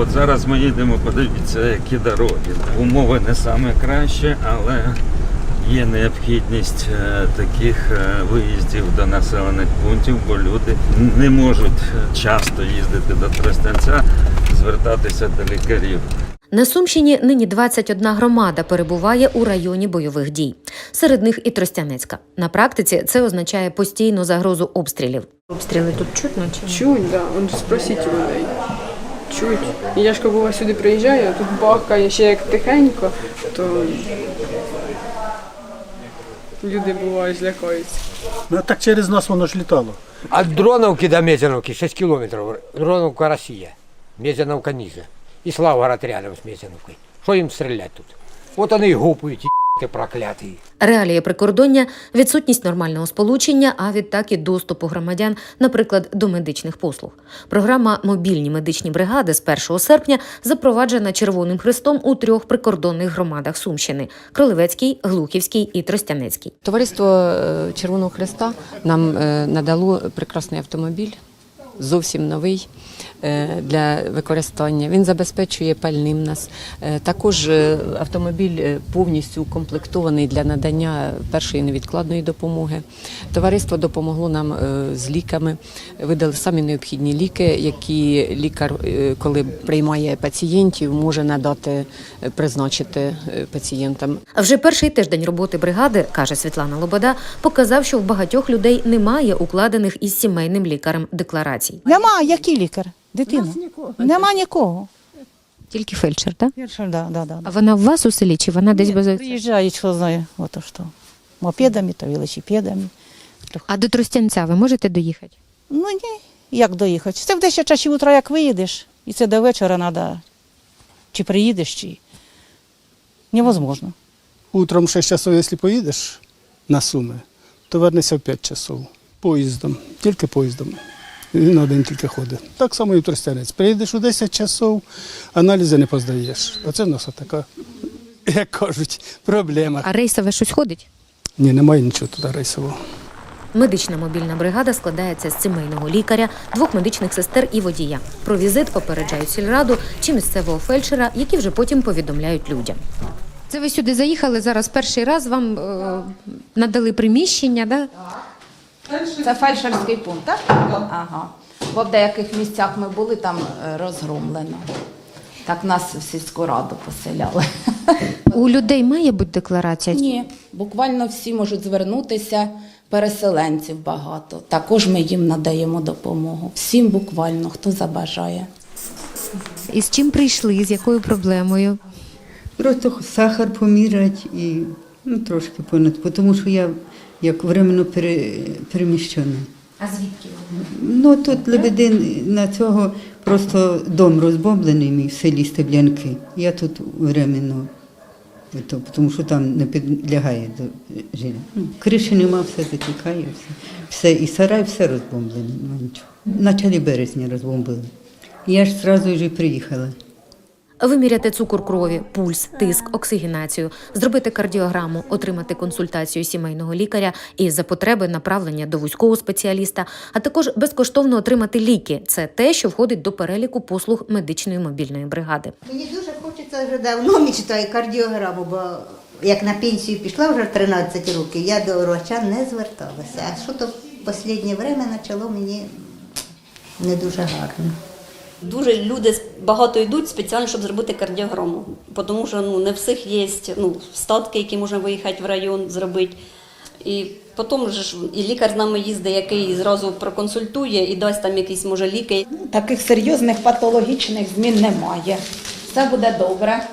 От зараз ми їдемо, подивіться, які дороги. Умови не саме краще, але є необхідність е, таких е, виїздів до населених пунктів, бо люди не можуть часто їздити до Тростянця, звертатися до лікарів. На Сумщині нині 21 громада перебуває у районі бойових дій. Серед них і Тростянецька. На практиці це означає постійну загрозу обстрілів. Обстріли тут чутно чи Чуть, да. Он спросіть у людей. Чуть. І я ж коли бува сюди приїжджаю, а тут бахкає ще як тихенько, то люди бувають злякаються. Ну так через нас воно ж літало. От Дроновки до Мезеновки 6 километров. Дроновка Россия. Мезеновка ниже. И Славгород рядом с Мезеновкой. Что им стрелять тут? Вот они и гупают, ты проклятые. Реалії прикордоння, відсутність нормального сполучення, а відтак і доступу громадян, наприклад, до медичних послуг. Програма Мобільні медичні бригади з 1 серпня запроваджена Червоним Хрестом у трьох прикордонних громадах Сумщини: Кролевецькій, Глухівській і Тростянецькій. Товариство е, Червоного Хреста нам е, надало прекрасний автомобіль, зовсім новий е, для використання. Він забезпечує пальним нас. Е, Також е, автомобіль повністю укомплектований для надання першої невідкладної допомоги. Товариство допомогло нам з ліками, видали самі необхідні ліки, які лікар, коли приймає пацієнтів, може надати, призначити пацієнтам. А вже перший тиждень роботи бригади, каже Світлана Лобода, показав, що в багатьох людей немає укладених із сімейним лікарем декларацій. Нема, який лікар? Дитина. Нема нікого. Тільки фельдшер, так? Перше, да, да, да. А вона у вас у селі чи вона десь базується? Приїжджають, що знає, ото що. Мопедами, то велосипедами. А до Тростянця ви можете доїхати? Ну ні, як доїхати? Це в 10 часів утра, як виїдеш, і це до вечора треба, чи приїдеш, чи невозможно. Утром 6 часов, якщо поїдеш на Суми, то вернешся в 5 часов. Поїздом, тільки поїздом. Він один тільки ходить. Так само і в Тростянець. Приїдеш у 10 часов, аналізи не поздаєш. Оце в нас така, як кажуть, проблема. А рейсове щось ходить? Ні, немає нічого туди рейсового. Медична мобільна бригада складається з сімейного лікаря, двох медичних сестер і водія. Про візит попереджають сільраду чи місцевого фельдшера, які вже потім повідомляють людям. Це ви сюди заїхали зараз перший раз, вам е, надали приміщення, да? Це фельдшерський пункт, так? Ага. Бо в деяких місцях ми були там е, розгромлено. Так нас в сільську раду поселяли. У людей має бути декларація? Ні, буквально всі можуть звернутися, переселенців багато. Також ми їм надаємо допомогу. Всім буквально, хто забажає. І з чим прийшли, з якою проблемою? Просто сахар поміряти і ну, трошки понад, тому що я як временно пере, переміщена. А звідки? Ну тут Лебедин на цього просто дом розбомблений мій в селі Стеблянки. Я тут временно, то, тому що там не підлягає до життя. Ну, криші нема, все затікає, все. все. І сарай, все розбомблене. Ну, нічого. В началі березня розбомбили. Я ж одразу вже приїхала. Виміряти цукор крові, пульс, тиск, оксигенацію, зробити кардіограму, отримати консультацію сімейного лікаря і за потреби направлення до вузького спеціаліста, а також безкоштовно отримати ліки. Це те, що входить до переліку послуг медичної мобільної бригади. Мені дуже хочеться вже давно мечтаю кардіограму, бо як на пенсію пішла вже в 13 років, я до врача не зверталася. А що то в останнє время почало мені не дуже гарно. Дуже люди багато йдуть спеціально, щоб зробити кардіограму, тому що ну, не всіх є ну, статки, які можна виїхати в район зробити. І потім ж і лікар з нами їздить, який зразу проконсультує і дасть там якісь може ліки. Таких серйозних патологічних змін немає. Все буде добре.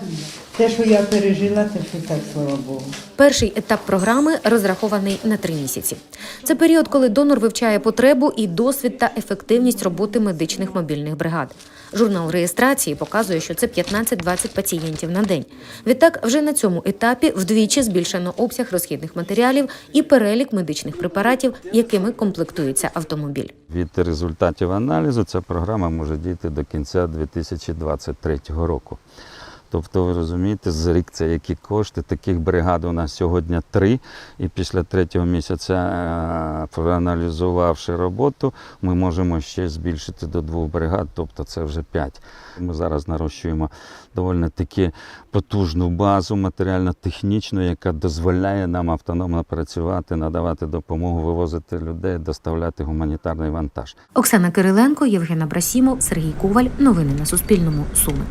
Те, що я пережила, це що так, слава Богу. Перший етап програми розрахований на три місяці. Це період, коли донор вивчає потребу і досвід та ефективність роботи медичних мобільних бригад. Журнал реєстрації показує, що це 15-20 пацієнтів на день. Відтак, вже на цьому етапі вдвічі збільшено обсяг розхідних матеріалів і перелік медичних препаратів, якими комплектується автомобіль. Від результатів аналізу ця програма може дійти до кінця 2023 року. Тобто, ви розумієте, з рік це які кошти. Таких бригад у нас сьогодні три. І після третього місяця, е, проаналізувавши роботу, ми можемо ще збільшити до двох бригад, тобто це вже п'ять. Ми зараз нарощуємо доволі таки потужну базу матеріально-технічну, яка дозволяє нам автономно працювати, надавати допомогу, вивозити людей, доставляти гуманітарний вантаж. Оксана Кириленко, Євген Абрасімов, Сергій Коваль. Новини на Суспільному. Суми.